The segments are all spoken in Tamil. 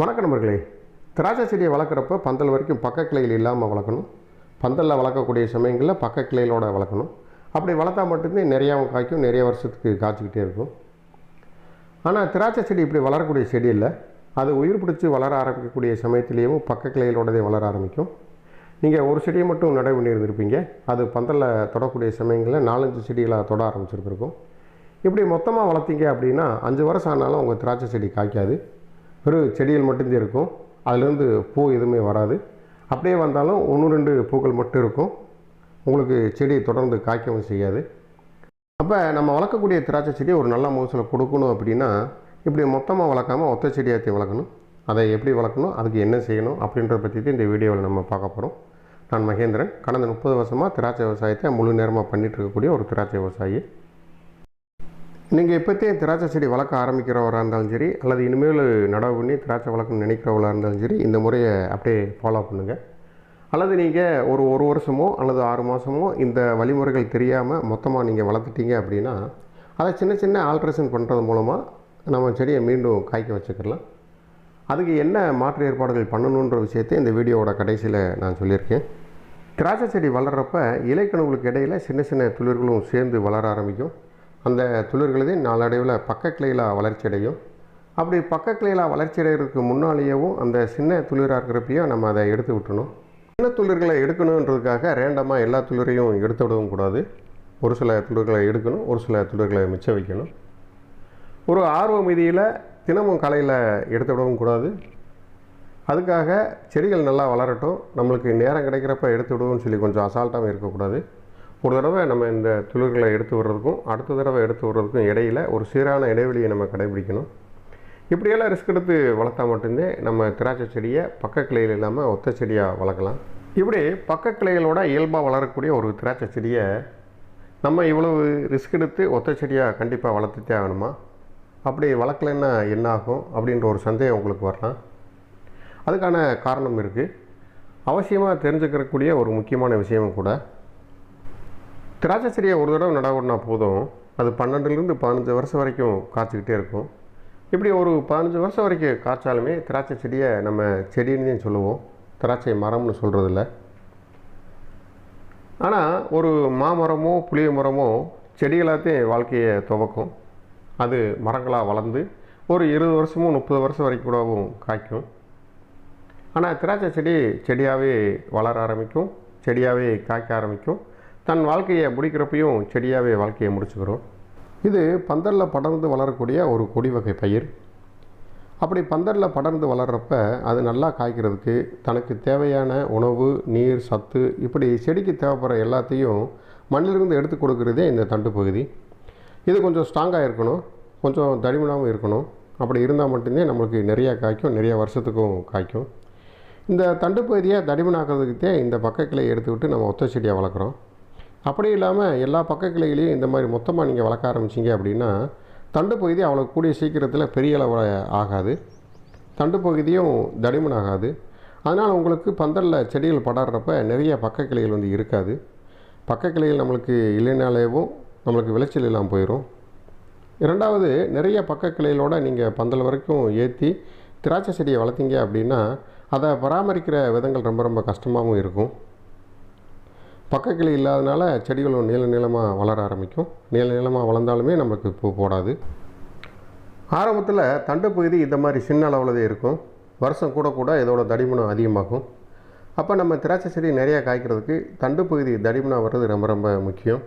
வணக்கம் நண்பர்களே. திராட்சை செடியை வளர்க்குறப்ப பந்தல் வரைக்கும் பக்க கிளைகள் இல்லாமல் வளர்க்கணும். பந்தலில் வளர்க்கக்கூடிய சமயங்களில் பக்க கிளைகளோடு வளர்க்கணும். அப்படி வளர்த்தா மட்டும்தான் நிறையாவும் காய்க்கும் நிறைய வருஷத்துக்கு காய்ச்சிக்கிட்டே இருக்கும். ஆனால் திராட்சை செடி இப்படி வளரக்கூடிய செடி இல்லை. அது உயிர் பிடிச்சி வளர ஆரம்பிக்கக்கூடிய சமயத்திலேயும் பக்க கிளைகளோடதே வளர ஆரம்பிக்கும். நீங்கள் ஒரு செடியை மட்டும் நடவு பண்ணியிருந்திருப்பீங்க அது பந்தலில் தொடக்கூடிய சமயங்களில் நாலஞ்சு செடிகளாக தொட ஆரம்பிச்சிருக்கும் இப்படி மொத்தமாக வளர்த்தீங்க அப்படின்னா அஞ்சு வருஷம் ஆனாலும் உங்கள் திராட்சை செடி காய்க்காது. வெறும் செடிகள் மட்டும்தான் இருக்கும். அதுலேருந்து பூ எதுவுமே வராது. அப்படியே வந்தாலும் ஒன்று ரெண்டு பூக்கள் மட்டும் இருக்கும். உங்களுக்கு செடி தொடர்ந்து காய்க்கவும் செய்யாது. அப்போ நம்ம வளர்க்கக்கூடிய திராட்சை செடியை ஒரு நல்ல மகசூல் கொடுக்கணும் அப்படின்னா இப்படி மொத்தமாக வளர்க்காம ஒத்த செடியாற்றி வளர்க்கணும். அதை எப்படி வளர்க்கணும்? அதுக்கு என்ன செய்யணும்? அப்படின்றத பற்றி தான் இந்த வீடியோவில் நம்ம பார்க்க போகிறோம் நான் மகேந்திரன். கடந்த முப்பது வருஷமாக திராட்சை விவசாயத்தை முழு நேரமாக பண்ணிகிட்டு இருக்கக்கூடிய ஒரு திராட்சை விவசாயி. நீங்கள் இப்போத்தே திராட்சை செடி வளர்க்க ஆரம்பிக்கிறவராக இருந்தாலும் சரி அல்லது இனிமேல் நடவு பண்ணி திராட்சை வளர்க்கணும்னு நினைக்கிறவளாக இருந்தாலும் சரி இந்த முறையை அப்படியே ஃபாலோ பண்ணுங்கள் அல்லது நீங்கள் ஒரு ஒரு வருஷமோ அல்லது ஆறு மாதமோ இந்த வழிமுறைகள் தெரியாமல் மொத்தமாக நீங்கள் வளர்த்துட்டீங்க அப்படின்னா அதை சின்ன சின்ன ஆல்ட்ரேஷன் பண்ணுறது மூலமாக நம்ம செடியை மீண்டும் காய்க்க வச்சுக்கலாம். அதுக்கு என்ன மாற்று ஏற்பாடுகள் பண்ணணுன்ற விஷயத்தை இந்த வீடியோவோட கடைசியில் நான் சொல்லியிருக்கேன். திராட்சை செடி வளர்கிறப்ப இலைக்கணுகளுக்கு இடையில் சின்ன சின்ன துளிர்களும் சேர்ந்து வளர ஆரம்பிக்கும். அந்த துளிர்களது நாளடைவில் பக்க கிளையில் வளர்ச்சி அடையும் அப்படி பக்க கிளையில் வளர்ச்சி அடைகிறதுக்கு முன்னாலேயேவும் அந்த சின்ன துளிராக இருக்கிறப்பையும் நம்ம அதை எடுத்து விட்டணும் சின்ன துளிர்களை எடுக்கணுன்றதுக்காக ரேண்டமாக எல்லா துளிரையும் எடுத்து விடவும் கூடாது. ஒரு சில துளிர்களை எடுக்கணும் ஒரு சில துளிர்களை மிச்சம் வைக்கணும். ஒரு ஆர்வ மீதியில் தினமும் காலையில் எடுத்து விடவும் கூடாது. அதுக்காக செடிகள் நல்லா வளரட்டும். நம்மளுக்கு நேரம் கிடைக்கிறப்ப எடுத்து விடுவோம்னு சொல்லி கொஞ்சம் அசால்ட்டாகவும் இருக்கக்கூடாது. ஒரு தடவை நம்ம இந்த துளிர்களை எடுத்து விடுறதுக்கும் அடுத்த தடவை எடுத்து விடுறதுக்கும் இடையில் ஒரு சீரான இடைவெளியை நம்ம கடைபிடிக்கணும். இப்படியெல்லாம் ரிஸ்க் எடுத்து வளர்த்தா மட்டும்தான் நம்ம திராட்சை செடியை பக்க கிளையில் இல்லாமல் ஒத்த செடியாக வளர்க்கலாம். இப்படி பக்க கிளைகளோட இயல்பாக வளரக்கூடிய ஒரு திராட்சை செடியை நம்ம இவ்வளவு ரிஸ்க் எடுத்து ஒத்த செடியாக கண்டிப்பாக வளர்த்துட்டே ஆகணுமா? அப்படி வளர்க்கலைன்னா என்ன ஆகும் அப்படின்ற ஒரு சந்தேகம் உங்களுக்கு வரலாம். அதுக்கான காரணம் இருக்குது அவசியமாக தெரிஞ்சுக்கிறக்கூடிய ஒரு முக்கியமான விஷயமும் கூட திராட்சை செடியை ஒரு தடவை நடவுனா போதும். அது பன்னெண்டுலேருந்து பதினஞ்சு வருஷம் வரைக்கும் காய்ச்சிக்கிட்டே இருக்கும். இப்படி ஒரு பதினஞ்சு வருஷம் வரைக்கும் காய்ச்சாலுமே திராட்சை செடியை நம்ம செடின்னு தான் சொல்லுவோம். திராட்சை மரம்னு சொல்கிறதில்ல ஆனால் ஒரு மாமரமோ புளிய மரமோ செடிகளாகத்தையும் வாழ்க்கையை துவக்கும். அது மரங்களாக வளர்ந்து ஒரு இருபது வருஷமும் முப்பது வருஷம் வரைக்கும் கூடவும் காய்க்கும். ஆனால் திராட்சை செடி செடியாகவே வளர ஆரம்பிக்கும். செடியாகவே காய்க்க ஆரம்பிக்கும். தன் வாழ்க்கையை முடிக்கிறப்பையும் செடியாகவே வாழ்க்கையை முடிச்சுக்கிறோம். இது பந்தரில் படர்ந்து வளரக்கூடிய ஒரு கொடி வகை பயிர். அப்படி பந்தரில் படர்ந்து வளர்கிறப்ப அது நல்லா காய்க்கிறதுக்கு தனக்கு தேவையான உணவு நீர் சத்து இப்படி செடிக்கு தேவைப்படுற எல்லாத்தையும் மண்ணிலிருந்து எடுத்து கொடுக்குறதே இந்த தண்டு பகுதி. இது கொஞ்சம் ஸ்ட்ராங்காக இருக்கணும் கொஞ்சம் தடிமனாகவும் இருக்கணும். அப்படி இருந்தால் மட்டும்தான் நம்மளுக்கு நிறையா காய்க்கும் நிறைய வருஷத்துக்கும் காய்க்கும். இந்த தண்டு பகுதியை தடிமனாக்கிறதுக்கு இந்த பக்கக்கிளை எடுத்துக்கிட்டு நம்ம ஒத்த செடியாக வளர்க்குறோம். அப்படி இல்லாமல் எல்லா பக்க இந்த மாதிரி மொத்தமாக நீங்கள் வளர்க்க ஆரம்பிச்சிங்க அப்படின்னா தண்டு பகுதி அவ்வளோ கூடிய சீக்கிரத்தில் பெரிய அளவில் ஆகாது. தண்டு பகுதியும் தடிமன் ஆகாது. அதனால் உங்களுக்கு பந்தலில் செடிகள் படர்றப்ப நிறைய பக்க கிளைகள் வந்து இருக்காது. பக்க கிளைகள் நம்மளுக்கு இல்லைனாலேவும் நம்மளுக்கு விளைச்சல் இல்லாமல் போயிடும் இரண்டாவது நிறைய பக்க கிளைகளோடு நீங்கள் பந்தல் வரைக்கும் ஏற்றி திராட்சை செடியை வளர்த்தீங்க அப்படின்னா அதை பராமரிக்கிற விதங்கள் ரொம்ப ரொம்ப கஷ்டமாகவும் இருக்கும். பக்கக்கிளை இல்லாதனால செடிகளும் நீள நீளமாக வளர ஆரம்பிக்கும். நீள நீளமாக வளர்ந்தாலுமே நமக்கு பூ போடாது. ஆரம்பத்தில் தண்டு பகுதி இந்த மாதிரி சின்ன அளவில் தான் இருக்கும். வருஷம் கூட கூட இதோட தடிமனம் அதிகமாகும். அப்போ நம்ம திராட்சை செடி நிறையா காய்க்கிறதுக்கு தண்டு பகுதி தடிமனாக வர்றது ரொம்ப ரொம்ப முக்கியம்.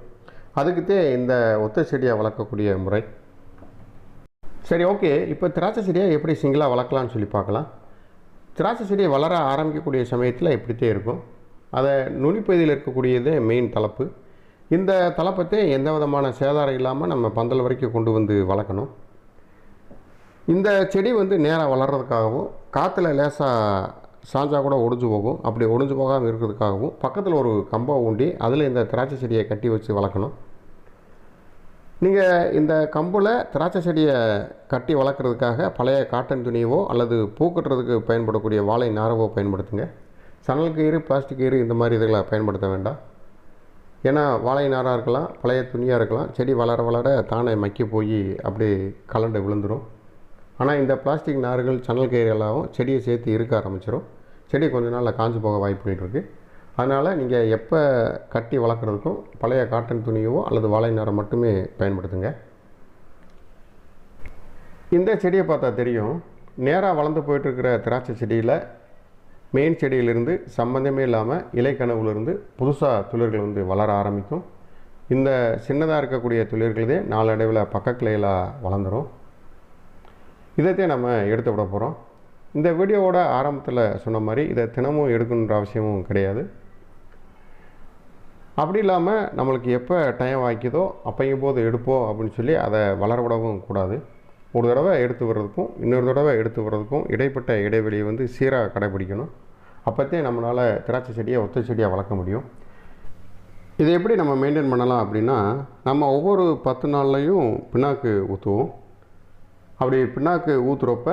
அதுக்குத்தே இந்த ஒத்த செடியாக வளர்க்கக்கூடிய முறை. சரி ஓகே. இப்போ திராட்சை செடியை எப்படி சிங்கிளாக வளர்க்கலாம்னு சொல்லி பார்க்கலாம். திராட்சை செடியை வளர ஆரம்பிக்கக்கூடிய சமயத்தில் இப்படித்தே இருக்கும். அதை நுனிப்பகுதியில் இருக்கக்கூடியது மெயின் தலப்பு இந்த தலைப்பத்தை எந்த விதமான சேதாரம் இல்லாமல் நம்ம பந்தல் வரைக்கும் கொண்டு வந்து வளர்க்கணும். இந்த செடி வந்து நேராக வளர்கிறதுக்காகவும் காற்றுல லேசாக சாஞ்சா கூட ஒடிஞ்சு போகும். அப்படி ஒடிஞ்சு போகாமல் இருக்கிறதுக்காகவும் பக்கத்தில் ஒரு கம்பம் ஊண்டி அதில் இந்த திராட்சை செடியை கட்டி வச்சு வளர்க்கணும். நீங்கள் இந்த கம்பில் திராட்சை செடியை கட்டி வளர்க்குறதுக்காக பழைய காட்டன் துணியவோ அல்லது பூக்கட்டுறதுக்கு பயன்படக்கூடிய வாழை நாரவோ பயன்படுத்துங்க. சணல் கயிறு பிளாஸ்டிக் கயிறு இந்த மாதிரி இதுகளை பயன்படுத்த வேண்டாம். ஏன்னா வாழை நாராக இருக்கலாம் பழைய துணியாக இருக்கலாம் செடி வளர வளர தானே மக்கி போய் அப்படியே கலண்டு விழுந்துடும் ஆனால் இந்த பிளாஸ்டிக் நார்கள் சணல் கயிறு எல்லாம் செடியை சேர்த்து இருக்க ஆரம்பிச்சிடும் செடி கொஞ்ச நாளில் காஞ்சு போக வாய்ப்பு இருக்குது அதனால் நீங்கள் எப்போ கட்டி வளர்க்குறதுக்கும் பழைய காட்டன் துணியவோ அல்லது வாழை நாரை மட்டுமே பயன்படுத்துங்க. இந்த செடியை பார்த்தா தெரியும் நேராக வளர்ந்து போயிட்டுருக்கிற திராட்சை செடியில் மெயின் செடியிலிருந்து சம்மந்தமே இல்லாமல் இலைக்கனவுலேருந்து புதுசாக துளிர்கள் வந்து வளர ஆரம்பிக்கும். இந்த சின்னதாக இருக்கக்கூடிய துளிர்களே நாளடைவில் பக்க வளர்ந்துடும் இதைத்தே நம்ம எடுத்து விட போகிறோம் இந்த வீடியோவோட ஆரம்பத்தில் சொன்ன மாதிரி இதை தினமும் எடுக்கணுன்ற அவசியமும் கிடையாது. அப்படி இல்லாமல் நம்மளுக்கு எப்போ டைம் வாய்க்குதோ அப்பையும் போது எடுப்போம் அப்படின்னு சொல்லி அதை வளர விடவும் கூடாது. ஒரு தடவை எடுத்து வர்றதுக்கும் இன்னொரு தடவை எடுத்து வர்றதுக்கும் இடைப்பட்ட இடைவெளியை வந்து சீராக கடைபிடிக்கணும். அப்போத்தே நம்மளால் திராட்சை செடியை ஒத்த செடியாக வளர்க்க முடியும். இதை எப்படி நம்ம மெயின்டைன் பண்ணலாம் அப்படின்னா நம்ம ஒவ்வொரு பத்து நாள்லையும் பின்னாக்கு ஊற்றுவோம் அப்படி பின்னாக்கு ஊற்றுறப்ப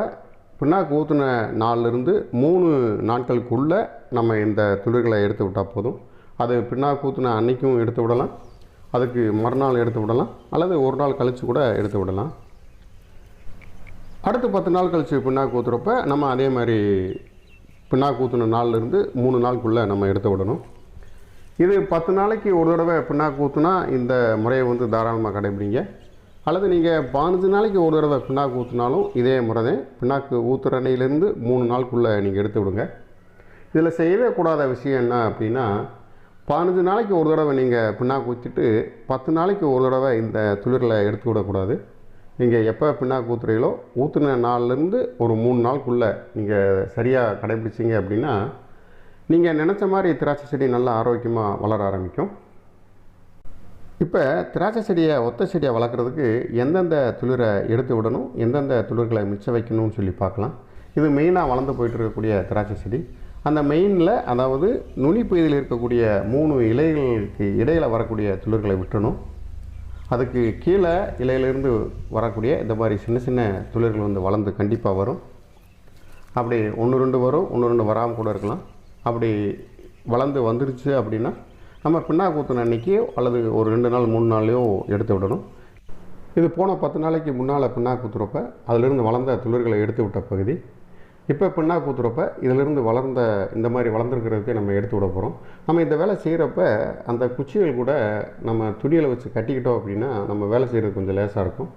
பின்னாக்கு ஊற்றின நாள்லேருந்து மூணு நாட்களுக்குள்ளே நம்ம இந்த துளிர்களை எடுத்து விட்டால் போதும். அது பின்னாக்கு ஊற்றின அன்னைக்கும் எடுத்து விடலாம். அதுக்கு மறுநாள் எடுத்து விடலாம். அல்லது ஒரு நாள் கழித்து கூட எடுத்து விடலாம். அடுத்து பத்து நாள் கழித்து பின்னாக்கு ஊற்றுறப்ப நம்ம அதே மாதிரி பின்னாக்கு ஊற்றின நாள்லேருந்து மூணு நாளுக்குள்ளே நம்ம எடுத்து விடணும். இது பத்து நாளைக்கு ஒரு தடவை பின்னாக்கு ஊற்றுனா இந்த முறையை வந்து தாராளமாக கடைபிடிங்க. அல்லது நீங்கள் பதினஞ்சு நாளைக்கு ஒரு தடவை பின்னாக்கு ஊற்றினாலும் இதே முறை தான் பின்னாக்கு ஊற்றுற அன்னையிலேருந்து மூணு நாளுக்குள்ளே நீங்கள் எடுத்து விடுங்க. இதில் செய்யவே கூடாத விஷயம் என்ன அப்படின்னா பதினஞ்சு நாளைக்கு ஒரு தடவை நீங்கள் பின்னாக்கு ஊற்றிட்டு பத்து நாளைக்கு ஒரு தடவை இந்த துளிரில் எடுத்து விடக்கூடாது. நீங்கள் எப்போ பின்னாக்கு ஊற்றுறீங்களோ ஊற்றுன நாள்லேருந்து ஒரு மூணு நாளுக்குள்ளே நீங்கள் சரியாக கடைபிடிச்சிங்க அப்படின்னா நீங்கள் நினச்ச மாதிரி திராட்சை செடி நல்லா ஆரோக்கியமாக வளர ஆரம்பிக்கும். இப்போ திராட்சை செடியை ஒத்த செடியை வளர்க்குறதுக்கு எந்தெந்த துளிரை எடுத்து விடணும் எந்தெந்த துளிர்களை மிச்சம் வைக்கணும்னு சொல்லி பார்க்கலாம். இது மெயினாக வளர்ந்து போயிட்டு இருக்கக்கூடிய திராட்சை செடி. அந்த மெயினில் அதாவது நுனி பகுதியில் இருக்கக்கூடிய மூணு இலைகளுக்கு இடையில் வரக்கூடிய துளிர்களை விட்டணும் அதுக்கு கீழே இலையிலேருந்து வரக்கூடிய இந்த மாதிரி சின்ன சின்ன துளிர்கள் வந்து வளர்ந்து கண்டிப்பாக வரும். அப்படி ஒன்று ரெண்டு வரும் ஒன்று ரெண்டு வராமல் கூட இருக்கலாம். அப்படி வளர்ந்து வந்துடுச்சு அப்படின்னா நம்ம பின்னா கூத்தின அன்றைக்கி அல்லது ஒரு ரெண்டு நாள் மூணு நாள்லையோ எடுத்து விடணும். இது போன பத்து நாளைக்கு முன்னால் பின்னா கூத்துறப்ப அதிலிருந்து வளர்ந்த துளிர்களை எடுத்து விட்ட பகுதி. இப்போ பின்னா கூத்துறப்ப இதிலிருந்து வளர்ந்த இந்த மாதிரி வளர்ந்துருக்கிறதுக்கே நம்ம எடுத்து விட போகிறோம் நம்ம இந்த வேலை செய்கிறப்ப அந்த குச்சிகள் கூட நம்ம துணியில் வச்சு கட்டிக்கிட்டோம் அப்படின்னா நம்ம வேலை செய்கிறது கொஞ்சம் லேசாக இருக்கும்.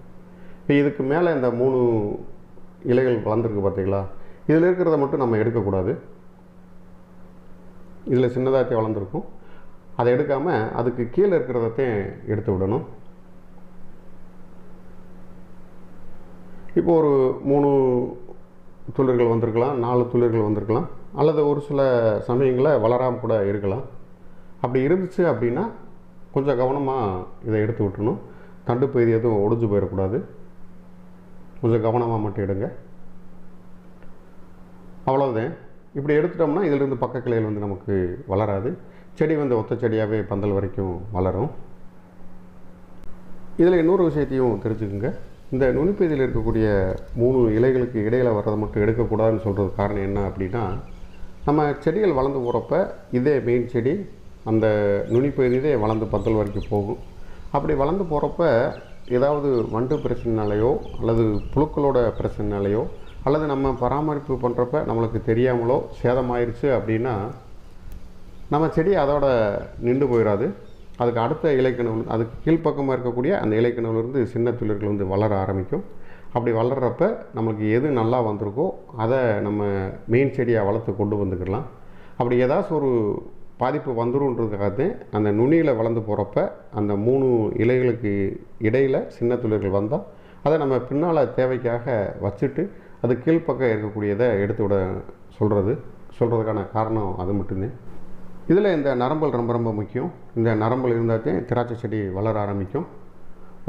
இப்போ இதுக்கு மேலே இந்த மூணு இலைகள் வளர்ந்துருக்கு பார்த்தீங்களா? இதில் இருக்கிறத மட்டும் நம்ம எடுக்கக்கூடாது. இதில் சின்னதாகத்தே வளர்ந்துருக்கும். அதை எடுக்காமல் அதுக்கு கீழே இருக்கிறதத்தையும் எடுத்து விடணும். இப்போ ஒரு மூணு துளிர்கள் வந்திருக்கலாம் நாலு துளிர்கள் வந்திருக்கலாம் அல்லது ஒரு சில சமயங்களில் வளராமல் கூட இருக்கலாம். அப்படி இருந்துச்சு அப்படின்னா கொஞ்சம் கவனமாக இதை எடுத்து விட்டுணும் தண்டு பகுதி எதுவும் ஒடிஞ்சு போயிடக்கூடாது. கொஞ்சம் கவனமாக மட்டும் எடுங்க. அவ்வளோதான் இப்படி எடுத்துட்டோம்னா இதிலிருந்து பக்க கிளைகள் வந்து நமக்கு வளராது. செடி வந்து ஒத்த செடியாகவே பந்தல் வரைக்கும் வளரும். இதில் இன்னொரு விஷயத்தையும் தெரிஞ்சுக்குங்க. இந்த நுனிப்பகுதியில் இருக்கக்கூடிய மூணு இலைகளுக்கு இடையில் வர்றதை மட்டும் எடுக்கக்கூடாதுன்னு சொல்கிறது காரணம் என்ன அப்படின்னா நம்ம செடிகள் வளர்ந்து போகிறப்ப இதே மெயின் செடி அந்த நுனிப்பகுதியிலே வளர்ந்து பந்தல் வரைக்கும் போகும். அப்படி வளர்ந்து போகிறப்ப ஏதாவது வண்டு பிரச்சனைனாலேயோ அல்லது புழுக்களோட பிரச்சனைனாலேயோ அல்லது நம்ம பராமரிப்பு பண்ணுறப்ப நம்மளுக்கு தெரியாமலோ சேதமாயிருச்சு அப்படின்னா நம்ம செடி அதோட நின்று போயிடாது அதுக்கு அடுத்த இலைக்கணவு அதுக்கு கீழ்ப்பக்கமாக இருக்கக்கூடிய அந்த இலைக்கணவுலேருந்து சின்ன துளிர்கள் வந்து வளர ஆரம்பிக்கும். அப்படி வளர்கிறப்ப நம்மளுக்கு எது நல்லா வந்திருக்கோ அதை நம்ம மெயின் செடியாக வளர்த்து கொண்டு வந்துக்கலாம் அப்படி ஏதாச்சும் ஒரு பாதிப்பு வந்துருன்றதுக்காக அந்த நுனியில் வளர்ந்து போகிறப்ப அந்த மூணு இலைகளுக்கு இடையில் சின்ன துளிர்கள் வந்தால் அதை நம்ம பின்னால் தேவைக்காக வச்சுட்டு அது கீழ்ப்பக்கம் இருக்கக்கூடியதை எடுத்து விட சொல்கிறது சொல்கிறதுக்கான காரணம் அது மட்டும்தான் இதில் இந்த நரம்பல் ரொம்ப ரொம்ப முக்கியம். இந்த நரம்பல் இருந்தால் திராட்சை செடி வளர ஆரம்பிக்கும்.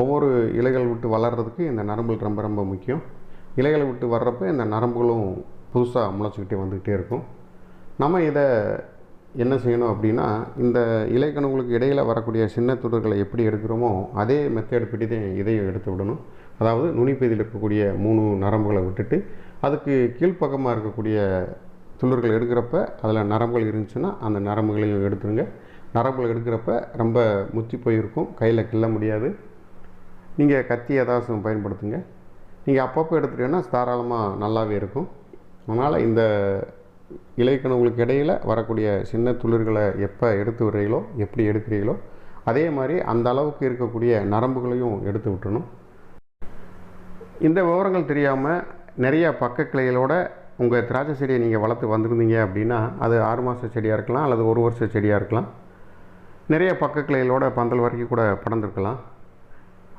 ஒவ்வொரு இலைகள் விட்டு வளர்கிறதுக்கு இந்த நரம்பல் ரொம்ப ரொம்ப முக்கியம். இலைகளை விட்டு வர்றப்போ இந்த நரம்புகளும் புதுசாக முளைச்சிக்கிட்டே வந்துக்கிட்டே இருக்கும். நம்ம இதை என்ன செய்யணும் அப்படின்னா இந்த இலைக்கணுங்களுக்கு இடையில் வரக்கூடிய சின்ன துடுகளை எப்படி எடுக்கிறோமோ அதே மெத்தேடு படி தான் இதையும் எடுத்து விடணும். அதாவது நுனிப்பகுதியில் இருக்கக்கூடிய மூணு நரம்புகளை விட்டுட்டு அதுக்கு கீழ்ப்பக்கமாக இருக்கக்கூடிய துளிர்கள் எடுக்கிறப்ப அதில் நரம்புகள் இருந்துச்சுன்னா அந்த நரம்புகளையும் எடுத்துருங்க. நரம்புகள் எடுக்கிறப்ப ரொம்ப முத்தி போயிருக்கும் கையில் கிள்ள முடியாது. நீங்கள் கத்தி ஏதாச்சும் பயன்படுத்துங்க. நீங்கள் அப்பப்போ எடுத்துட்டீங்கன்னா தாராளமாக நல்லாவே இருக்கும். அதனால் இந்த இலைக்கணுங்களுக்கு இடையில் வரக்கூடிய சின்ன துளிர்களை எப்போ எடுத்து விடுறீங்களோ எப்படி எடுக்கிறீங்களோ அதே மாதிரி அந்த அளவுக்கு இருக்கக்கூடிய நரம்புகளையும் எடுத்து விட்டுணும் இந்த விவரங்கள் தெரியாமல் நிறைய பக்க கிளைகளோட உங்கள் திராட்சை செடியை நீங்கள் வளர்த்து வந்திருந்தீங்க அப்படின்னா அது ஆறு மாத செடியாக இருக்கலாம் அல்லது ஒரு வருஷ செடியாக இருக்கலாம். நிறைய பக்கக்கிளைகளோட பந்தல் வரைக்கும் கூட படர்ந்துருக்கலாம்.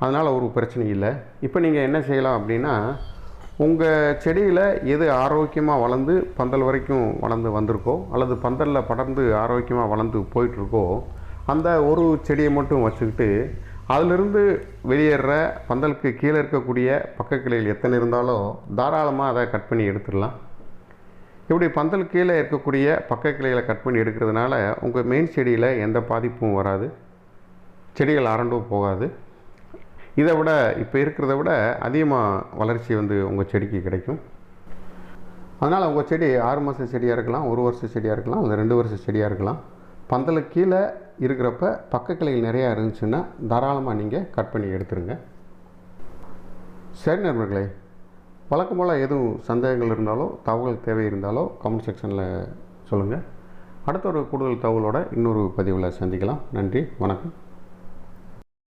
அதனால் ஒரு பிரச்சனை இல்லை. இப்போ நீங்கள் என்ன செய்யலாம் அப்படின்னா உங்கள் செடியில் எது ஆரோக்கியமாக வளர்ந்து பந்தல் வரைக்கும் வளர்ந்து வந்திருக்கோ அல்லது பந்தலில் படர்ந்து ஆரோக்கியமாக வளர்ந்து போயிட்டுருக்கோ அந்த ஒரு செடியை மட்டும் வச்சுக்கிட்டு அதிலிருந்து வெளியேற பந்தலுக்கு கீழே இருக்கக்கூடிய பக்கக்கிளைகள் எத்தனை இருந்தாலும் தாராளமாக அதை கட் பண்ணி எடுத்துடலாம். இப்படி பந்தல் கீழே இருக்கக்கூடிய பக்க கிளைகளை கட் பண்ணி எடுக்கிறதுனால உங்கள் மெயின் செடியில் எந்த பாதிப்பும் வராது. செடிகள் அரண்டும் போகாது. இதை விட இப்போ இருக்கிறத விட அதிகமாக வளர்ச்சி வந்து உங்கள் செடிக்கு கிடைக்கும். அதனால் உங்கள் செடி ஆறு மாத செடியாக இருக்கலாம் ஒரு வருஷ செடியாக இருக்கலாம் இல்லை ரெண்டு வருஷ செடியாக இருக்கலாம். பந்தலுக்கு கீழே இருக்கிறப்ப பக்க கிளைகள் நிறையா இருந்துச்சுன்னா தாராளமாக நீங்கள் கட் பண்ணி எடுத்துருங்க. சரி நண்பர்களே வழக்கம் போல் எதுவும் சந்தேகங்கள் இருந்தாலோ தகவல் தேவை இருந்தாலோ கமெண்ட் செக்ஷனில் சொல்லுங்கள் அடுத்த ஒரு கூடுதல் தகவலோட இன்னொரு பதிவில் சந்திக்கலாம். நன்றி வணக்கம்.